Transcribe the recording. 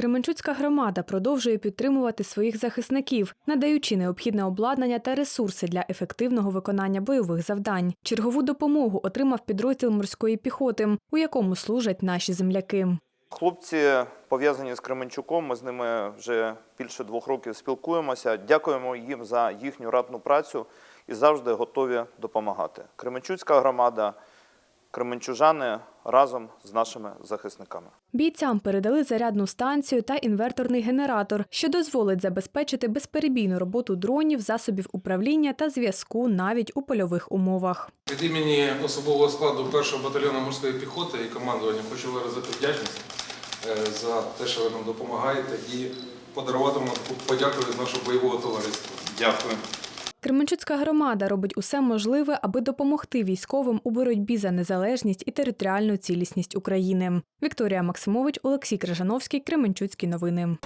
Кременчуцька громада продовжує підтримувати своїх захисників, надаючи необхідне обладнання та ресурси для ефективного виконання бойових завдань. Чергову допомогу отримав підрозділ морської піхоти, у якому служать наші земляки. Хлопці пов'язані з Кременчуком. Ми з ними вже більше двох років спілкуємося. Дякуємо їм за їхню ратну працю і завжди готові допомагати. Кременчуцька громада, кременчужани разом з нашими захисниками. Бійцям передали зарядну станцію та інверторний генератор, що дозволить забезпечити безперебійну роботу дронів, засобів управління та зв'язку навіть у польових умовах. Від імені особового складу першого батальйону морської піхоти і командування хочу виразити вдячність е, за те, що ви нам допомагаєте, і подарувати вам таку подяку від нашого бойового товариства. Дякую. Кременчуцька громада робить усе можливе, аби допомогти військовим у боротьбі за незалежність і територіальну цілісність України. Вікторія Максимович, Олексій Крижановський, Кременчуцькі новини.